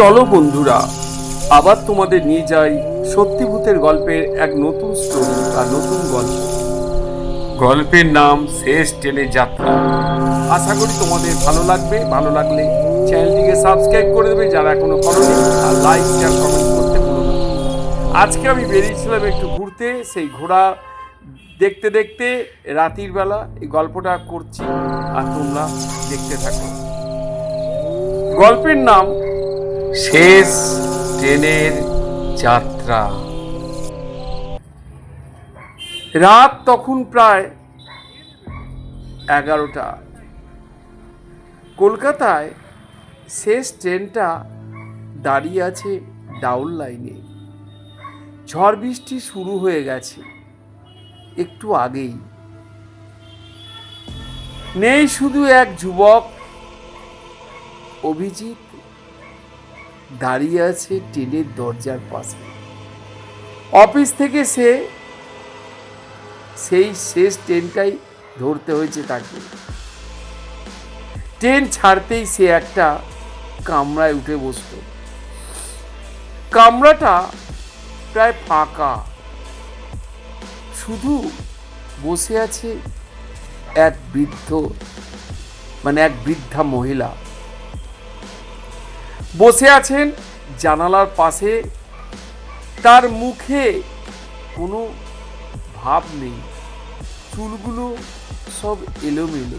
চলো বন্ধুরা, আবার তোমাদের নিয়ে যাই সত্যিভূতের গল্পের এক নতুন স্টোরি বা নতুন গল্প। গল্পের নাম শেষ ট্রেনের যাত্রা। আশা করি তোমাদের ভালো লাগবে। ভালো লাগলে চ্যানেলটিকে সাবস্ক্রাইব করে দেবে যারা এখনও করনি, আর লাইক শেয়ার কমেন্ট করতে ভুলো না। আজকে আমি বেরিয়েছিলাম একটু ঘুরতে, সেই ঘোড়া দেখতে দেখতে রাতির বেলা এই গল্পটা করছি, আর তোমরা দেখতে থাকো। গল্পের নাম শেষ ট্রেনের যাত্রা। রাত তখন প্রায় এগারোটা। কলকাতায় শেষ ট্রেনটা দাঁড়িয়ে আছে ডাউন লাইনে। ঝড় বৃষ্টি শুরু হয়ে গেছে একটু আগেই। নেই শুধু এক যুবক, অভিজিৎ দাঁড়িয়ে আছে ট্রেনের দরজার পাশে। অফিস থেকে সে, সেই শেষ ট্রেনটাই ধরতে হয়েছে তাকে। ট্রেন ছাড়তেই সে একটা কামরায় উঠে বসল। কামরাটা প্রায় ফাঁকা। শুধু বসে আছে এক বৃদ্ধ মানে এক বৃদ্ধা মহিলা। বসে আছেন জানালার পাশে। তার মুখে কোনো ভাব নেই। চুলগুলো সব এলোমেলো।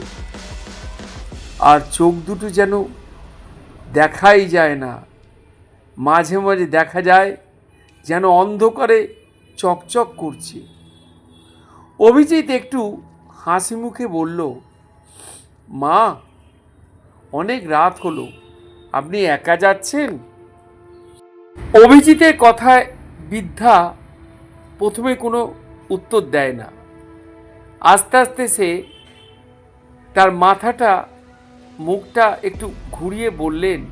আর চোখ দুটো যেন দেখাই যায় না। মাঝে মাঝে দেখা যায় যেন অন্ধকারে চকচক করছে। অভিজিৎ একটু হাসি মুখে বলল, মা, অনেক রাত হলো। আপনি একা যাচ্ছেন? অভিজিতের কথায় বৃদ্ধা প্রথমে কোনো উত্তর দেয় না। আস্তে আস্তে সে তার মাথাটা, মুখটা একটু ঘুরিয়ে বললেন,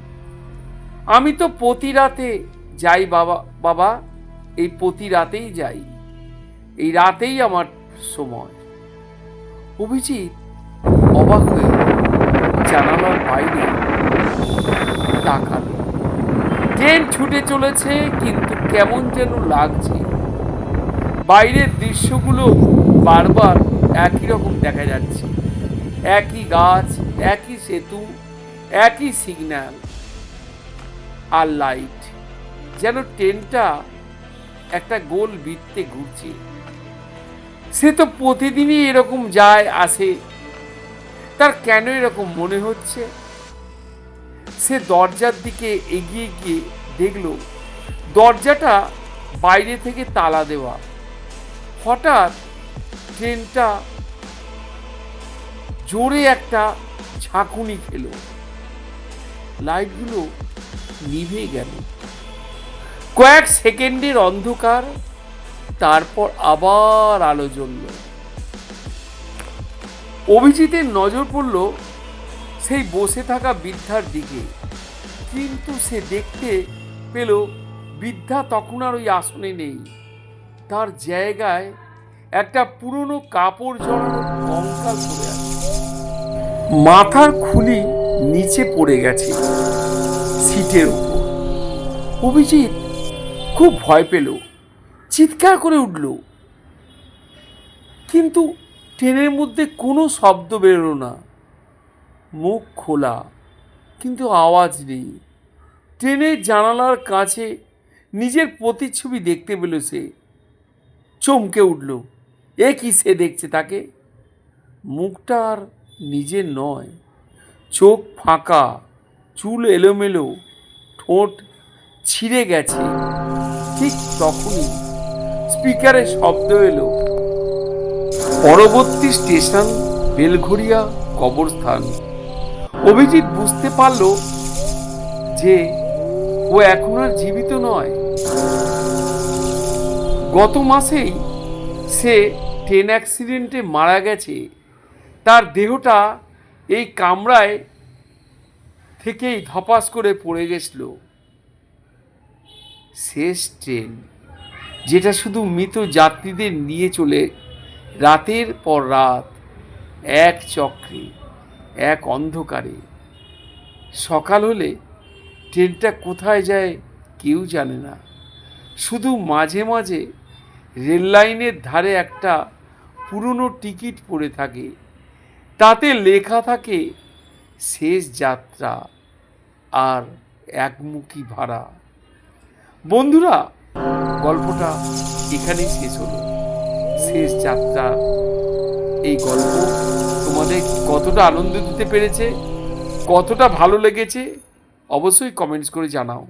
আমি তো প্রতি রাতে যাই বাবা বাবা, এই প্রতি রাতেই যাই। এই রাতেই আমার সময়। অভিজিৎ অবাক হয়ে জানালার বাইরে ট্রেন ছুটে চলেছে, কিন্তু কেমন যেন লাগছে। বাইরের দৃশ্যগুলো বারবার একই রকম দেখা যাচ্ছে। একই গাছ, একই সেতু, একই সিগন্যাল আর লাইট যেন ট্রেনটা একটা গোল বৃত্তে ঘুরছে। সে তো প্রতিদিনই এরকম যায়, আসে। তার কেন এরকম মনে হচ্ছে? সে দরজার দিকে এগিয়ে গিয়ে দেখল, দরজাটা বাইরে থেকে তালা দেওয়া। হঠাৎ ট্রেনটা জোরে একটা ঝাঁকুনি খেল। লাইটগুলো নিভে গেল। কয়েক সেকেন্ডের অন্ধকার, তারপর আবার আলো জ্বলল। অভিজিতের নজর পড়ল সেই বসে থাকা বৃদ্ধার দিকে, কিন্তু সে দেখতে পেল বৃদ্ধা তখন আর ওই আসনে নেই। তার জায়গায় একটা পুরনো কাপড় জড়ানো মাথার খুলি নিচে পড়ে গেছে সিটের উপর। অভিজিৎ খুব ভয় পেল, চিৎকার করে উঠল। কিন্তু ট্রেনের মধ্যে কোনো শব্দ বেরোলো না। মুখ খোলা, কিন্তু আওয়াজ নেই। ট্রেনের জানালার কাছে নিজের প্রতিচ্ছবি দেখতে পেল সে। চমকে উঠল। এ কি সে দেখছে তাকে? মুখটা আর নিজের নয়। চোখ ফাঁকা, চুল এলোমেলো, ঠোঁট ছিঁড়ে গেছে। ঠিক তখনই স্পিকারে শব্দ এলো। পরবর্তী স্টেশন বেলঘরিয়া কবরস্থান। অভিজিৎ বুঝতে পারল যে ও এখন আর জীবিত নয়। গত মাসেই সে ট্রেন অ্যাক্সিডেন্টে মারা গেছে। তার দেহটা এই কামরায় থেকেই ধপাস করে পড়ে গেছিল। শেষ ট্রেন, যেটা শুধু মৃত যাত্রীদের নিয়ে চলে, রাতের পর রাত এক চক্রে, এক অন্ধকারে। সকাল হলে ট্রেনটা কোথায় যায় কেউ জানে না। শুধু মাঝে মাঝে রেল লাইনের ধারে একটা পুরনো টিকিট পড়ে থাকে। তাতে লেখা থাকে, শেষ যাত্রা আর একমুখী ভাড়া। বন্ধুরা, গল্পটা এখানেই শেষ হলো। শেষ যাত্রা, এই গল্প তোমাদের কতটা আনন্দ দিতে পেরেছে, কতটা ভালো লেগেছে অবশ্যই কমেন্টস করে জানাও।